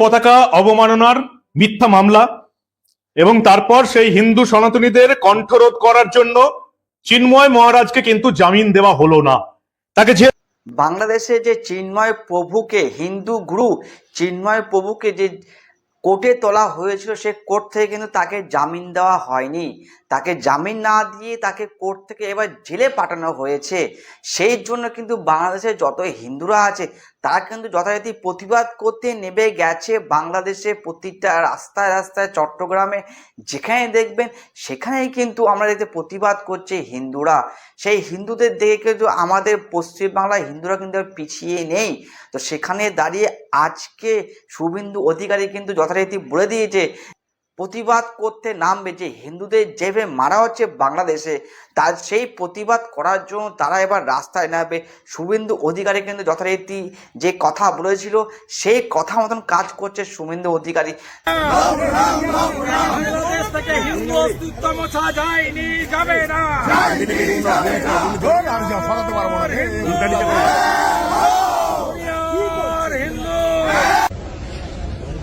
পতাকা অবমাননার মিথ্যা মামলা এবং তারপর সেই হিন্দু সনাতনীদের কণ্ঠরোধ করার জন্য চিন্ময় মহারাজকে কিন্তু জামিন দেওয়া হলো না। তাকে যে বাংলাদেশে যে চিন্ময় প্রভুকে হিন্দু গুরু চিন্ময় প্রভুকে যে কোর্টে তোলা হয়েছিল সে কোর্ট থেকে কিন্তু তাকে জামিন দেওয়া হয়নি। তাকে জামিন না দিয়ে তাকে কোর্ট থেকে এবার জেলে পাঠানো হয়েছে। সেই জন্য কিন্তু বাংলাদেশে যত হিন্দুরা আছে, তারা কিন্তু যথারীতি প্রতিবাদ করতে নেমে গেছে। বাংলাদেশে প্রতিটা রাস্তায় রাস্তায়, চট্টগ্রামে যেখানে দেখবেন, সেখানেই কিন্তু আমরা দেখতে প্রতিবাদ করছে হিন্দুরা। সেই হিন্দুদের দেখে কিন্তু আমাদের পশ্চিমবাংলার হিন্দুরা কিন্তু পিছিয়ে নেই। তো সেখানে দাঁড়িয়ে আজকে শুভেন্দু অধিকারী কিন্তু যথারীতি বলে দিয়েছে প্রতিবাদ করতে নামবে যে হিন্দুদের যেভাবে মারা হচ্ছে বাংলাদেশে তার সেই প্রতিবাদ করার জন্য তারা এবার রাস্তায় নামবে। শুভেন্দু অধিকারী কিন্তু যথারীতি যে কথা বলেছিল সেই কথা মতন কাজ করছে শুভেন্দু অধিকারী। যাবে না সরাতে পারব না রে। আর হিন্দু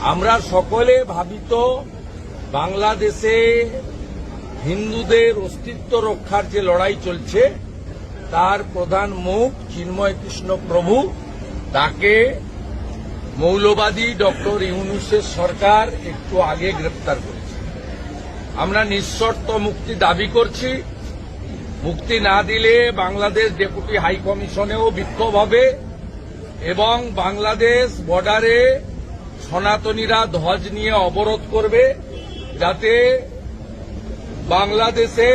আমরা সকলে ভাবিত বাংলাদেশে হিন্দুদের অস্তিত্ব রক্ষার যে লড়াই চলছে, তার প্রধান মুখ চিন্ময় কৃষ্ণ প্রভু। তাকে মৌলবাদী ডক্টর ইউনুসের সরকার একটু আগে গ্রেপ্তার করেছে। আমরা নিঃশর্ত মুক্তি দাবি করছি। মুক্তি না দিলে বাংলাদেশ ডেপুটি হাই কমিশনেও বিক্ষোভ হবে এবং বাংলাদেশ বর্ডারে সনাতনীরা ধ্বজ নিয়ে অবরোধ করবে যাতে বাংলাদেশে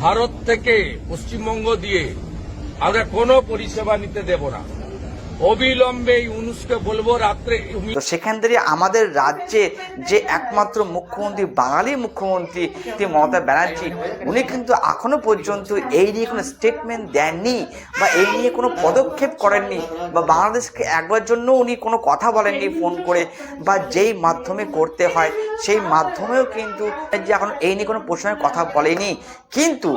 ভারত থেকে পশ্চিমবঙ্গ দিয়ে আমরা কোনো পরিষেবা নিতে দেব না। অবিলম্বে ইউনুসকে বলব রাত্রে তো সেখান থেকে আমাদের রাজ্যে যে একমাত্র মুখ্যমন্ত্রী, বাঙালি মুখ্যমন্ত্রী মমতা ব্যানার্জি, উনি কিন্তু এখনও পর্যন্ত এই নিয়ে কোনো স্টেটমেন্ট দেননি বা এই নিয়ে কোনো পদক্ষেপ করেননি বা বাংলাদেশকে একবার জন্য উনি কোনো কথা বলেননি ফোন করে বা যেই মাধ্যমে করতে হয়, সেই মাধ্যমেও কিন্তু যে এখন এই নিয়ে কোনো প্রশ্নের কথা বলেনি। কিন্তু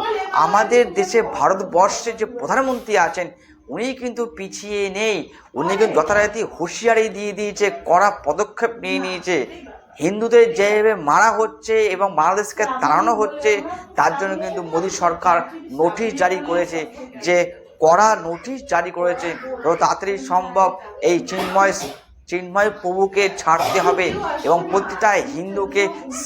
আমাদের দেশে ভারতবর্ষে যে প্রধানমন্ত্রী আছেন উনি কিন্তু পিছিয়ে নেই। উনি কিন্তু যথারীতি হুঁশিয়ারি দিয়ে দিয়েছে কড়া পদক্ষেপ নিয়ে নিয়েছে। হিন্দুদের যেভাবে মারা হচ্ছে এবং বাংলাদেশকে তাড়ানো হচ্ছে তার জন্য কিন্তু মোদী সরকার নোটিশ জারি করেছে যে কড়া নোটিশ জারি করেছে। যত তাড়াতাড়ি সম্ভব এই চিন্ময় চিন্ময় প্রভুকে ছাড়তে হবে এবং প্রতিটা হিন্দুকে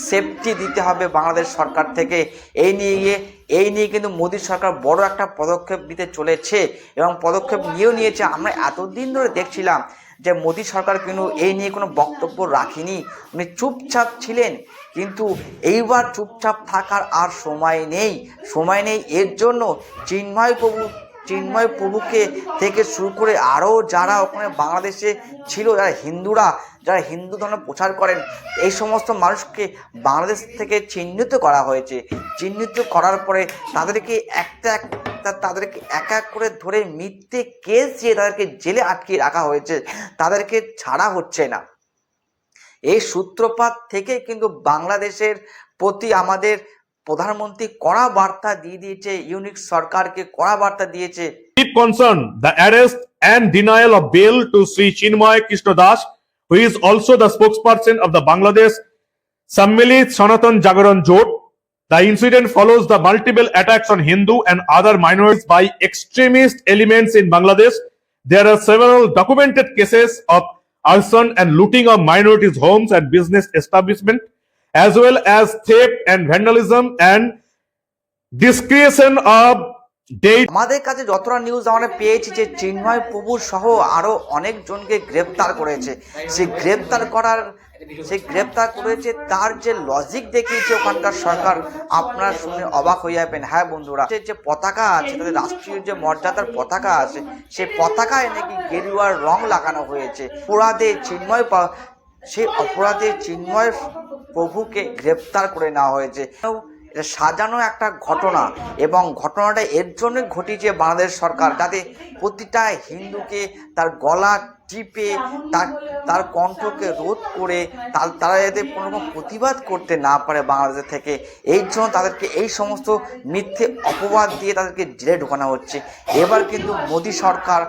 সেফটি দিতে হবে বাংলাদেশ সরকার থেকে। এই নিয়ে গিয়ে, এই নিয়ে কিন্তু মোদী সরকার বড় একটা পদক্ষেপ নিতে চলেছে এবং পদক্ষেপ নিয়েও নিয়েছে। আমরা এতদিন ধরে দেখছিলাম যে মোদী সরকার কিন্তু এই নিয়ে কোনো বক্তব্য রাখেনি। উনি চুপচাপ ছিলেন, কিন্তু এইবার চুপচাপ থাকার আর সময় নেই। সময় নেই, এর জন্য চিন্ময় প্রভু চিন্ময় প্রভুকে থেকে শুরু করে আরও যারা ওখানে বাংলাদেশে ছিল, যারা হিন্দুরা, যারা হিন্দু ধর্ম প্রচার করেন, এই সমস্ত মানুষকে বাংলাদেশ থেকে চিহ্নিত করা হয়েছে। চিহ্নিত করার পরে তাদেরকে একটা একটা তাদেরকে এক এক করে ধরে মিথ্যে কেস দিয়ে তাদেরকে জেলে আটকে রাখা হয়েছে। তাদেরকে ছাড়া হচ্ছে না। এই সূত্রপাত থেকে কিন্তু বাংলাদেশের প্রতি আমাদের প্রধানমন্ত্রী কড়া বার্তা দিয়ে দিয়েছে ইউনিক সরকারকে কড়া বার্তা দিয়েছে deep concern the arrest and denial of bail to Sri Chinmoy Krishna Das, who is also the spokesperson of the Bangladesh Sammilit Sanatan Jagaran Jot. The incident follows the multiple attacks on Hindu and other minorities by extremist elements in Bangladesh. There are several documented cases of arson and looting of minorities' homes and business establishment, as well as theft and vandalism and discretion of আমাদের কাছে যতটা news আমরা পেয়েছি যে চিন্ময় প্রভু সহ আরও অনেকজনকে গ্রেপ্তার করেছে। সে গ্রেপ্তার করার সে গ্রেপ্তার করেছে, তার যে লজিক দেখিয়েছে ওখানকার সরকার, আপনারা শুনে অবাক হয়ে যাবেন। হ্যাঁ বন্ধুরা, যে পতাকা আছে, তাদের রাষ্ট্রীয় যে মর্যাদার পতাকা আছে, সেই পতাকায় নাকি গেরুয়ার রং লাগানো হয়েছে। অপরাধে চিন্ময় সেই অপরাধে চিন্ময় প্রভুকে গ্রেপ্তার করে নেওয়া হয়েছে। এটা সাজানো একটা ঘটনা এবং ঘটনাটা এর জন্য ঘটিয়েছে বাংলাদেশ সরকার যাতে প্রতিটা হিন্দুকে তার গলা টিপে তার তার কণ্ঠকে রোধ করে তার তারা যাতে কোনো রকম প্রতিবাদ করতে না পারে বাংলাদেশ থেকে। এই জন্য তাদেরকে এই সমস্ত মিথ্যে অপবাদ দিয়ে তাদেরকে জেলে ঢোকানো হচ্ছে। এবার কিন্তু মোদী সরকার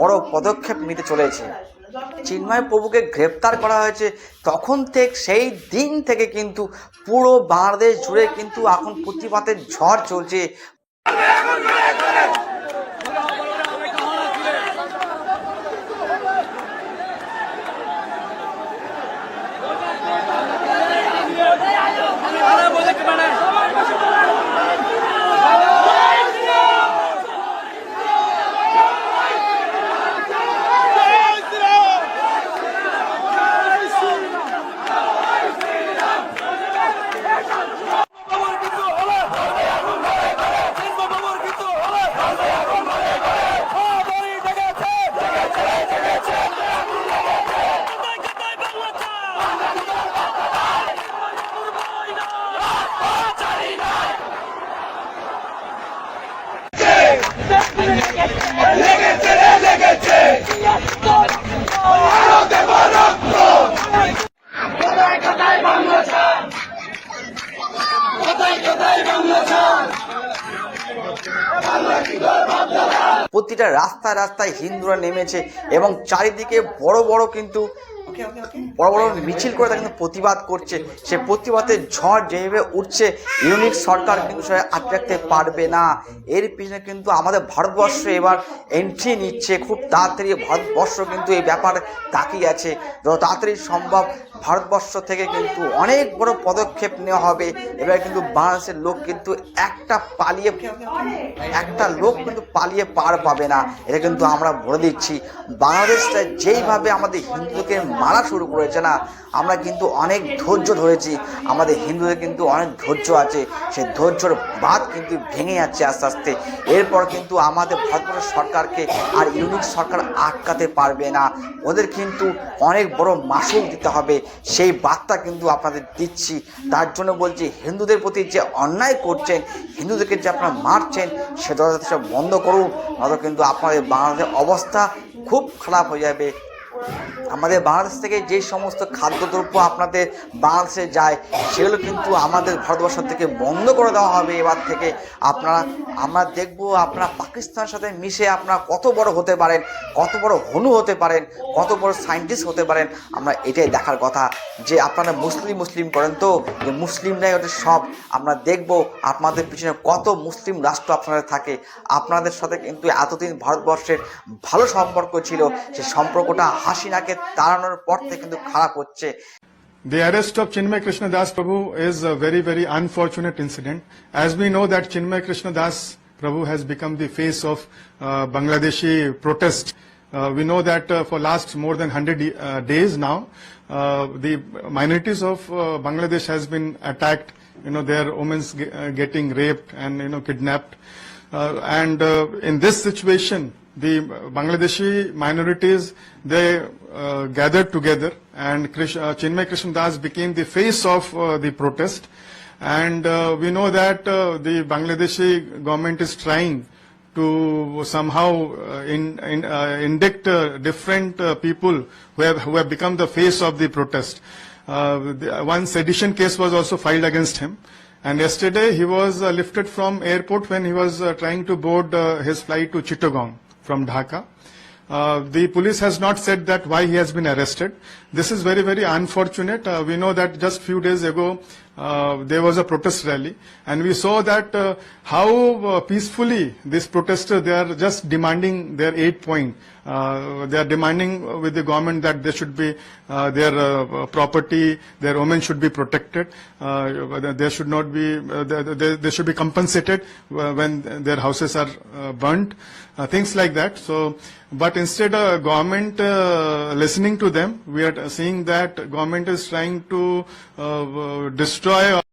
বড় পদক্ষেপ নিতে চলেছে। চিন্ময় প্রভুকে গ্রেপ্তার করা হয়েছে। তখন থেকে সেই দিন থেকে কিন্তু পুরো বাংলাদেশ জুড়ে কিন্তু এখন প্রতিবাদের ঝড় চলছে। প্রতিটা রাস্তায় রাস্তায় হিন্দুরা নেমেছে এবং চারিদিকে বড় বড় কিন্তু বড় বড় মিছিল করে তারা কিন্তু প্রতিবাদ করছে। সে প্রতিবাদের ঝড় যেভাবে উঠছে ইউনিট সরকার কিন্তু সে আটকে রাখতে পারবে না। এর পিছনে কিন্তু আমাদের ভারতবর্ষ এবার এন্ট্রি নিচ্ছে। খুব তাড়াতাড়ি ভারতবর্ষ কিন্তু এই ব্যাপার তাকিয়ে আছে। যত তাড়াতাড়ি সম্ভব ভারতবর্ষ থেকে কিন্তু অনেক বড় পদক্ষেপ নেওয়া হবে। এবার কিন্তু বাংলাদেশের লোক কিন্তু একটা পালিয়ে একটা লোক কিন্তু পালিয়ে পার পাবে না। এটা কিন্তু আমরা বলে দিচ্ছি। বাংলাদেশটা যেইভাবে আমাদের হিন্দুকে মারা শুরু করেছে না। আমরা কিন্তু অনেক ধৈর্য ধরেছি। আমাদের হিন্দুদের কিন্তু অনেক ধৈর্য আছে। সেই ধৈর্যর বাদ কিন্তু ভেঙে যাচ্ছে আস্তে আস্তে। এরপর কিন্তু আমাদের ভারতবর্ষ সরকারকে আর ইউনিট সরকার আটকাতে পারবে না। ওদের কিন্তু অনেক বড় মাসুল দিতে হবে। সেই বার্তা কিন্তু আপনাদের দিচ্ছি। তার জন্য বলছি, হিন্দুদের প্রতি যে অন্যায় করছেন, হিন্দুদেরকে যে আপনারা মারছেন সেটা সব বন্ধ করুন। নয়তো কিন্তু আপনাদের বাংলাদেশের অবস্থা খুব খারাপ হয়ে যাবে। আমাদের বাংলাদেশ থেকে যে সমস্ত খাদ্যদ্রব্য আপনাদের বাংলাদেশে যায়, সেগুলো কিন্তু আমাদের ভারতবর্ষ থেকে বন্ধ করে দেওয়া হবে এবার থেকে। আপনারা, আমরা দেখব আপনারা পাকিস্তানের সাথে মিশে আপনারা কত বড় হতে পারেন, কত বড় হনু হতে পারেন, কত বড় সায়েন্টিস্ট হতে পারেন। আমরা এটাই দেখার কথা যে আপনারা মুসলিম মুসলিম করেন তো, যে মুসলিমরাই ওদের সব। আমরা দেখব আপনাদের পিছনে কত মুসলিম রাষ্ট্র আপনাদের থাকে। আপনাদের সাথে কিন্তু এতদিন ভারতবর্ষের ভালো সম্পর্ক ছিল, সে সম্পর্কটা হাসিনাকে তাড়ানোর পর থেকে কিন্তু খারাপ হচ্ছে The arrest of Chinmay Krishna Das Prabhu is a very, very unfortunate incident. As we know that Chinmay Krishna Das Prabhu has become the face of uh, Bangladeshi protest. Uh, we know that uh, for last more than 100 uh, days now, uh, the minorities of uh, Bangladesh has been attacked. You know, their women's ge- uh, getting raped and you know kidnapped. Uh, and uh, in this situation, the Bangladeshi minorities they uh, gathered together, and Krish, Chinmay Krishnadas became the face of the protest. And we know that the Bangladeshi government is trying to somehow uh, in, in, uh, indict uh, different uh, people who have, who have become the face of the protest. Uh, the, one sedition case was also filed against him. And yesterday he was uh, lifted from airport when he was uh, trying to board uh, his flight to Chittagong from Dhaka. Uh, the police has not said that why he has been arrested. This is very, very unfortunate. Uh, we know that just few days ago, uh, there was a protest rally, and we saw that uh, how uh, peacefully these protesters they are just demanding their eight point. Uh, they are demanding with the government that there should be uh, their uh, property, their women should be protected. Uh, there should not be uh, they, they, they should be compensated uh, when their houses are uh, burnt, uh, things like that. So, but instead of government uh, listening to them, we are seeing that government is trying to uh, uh, suave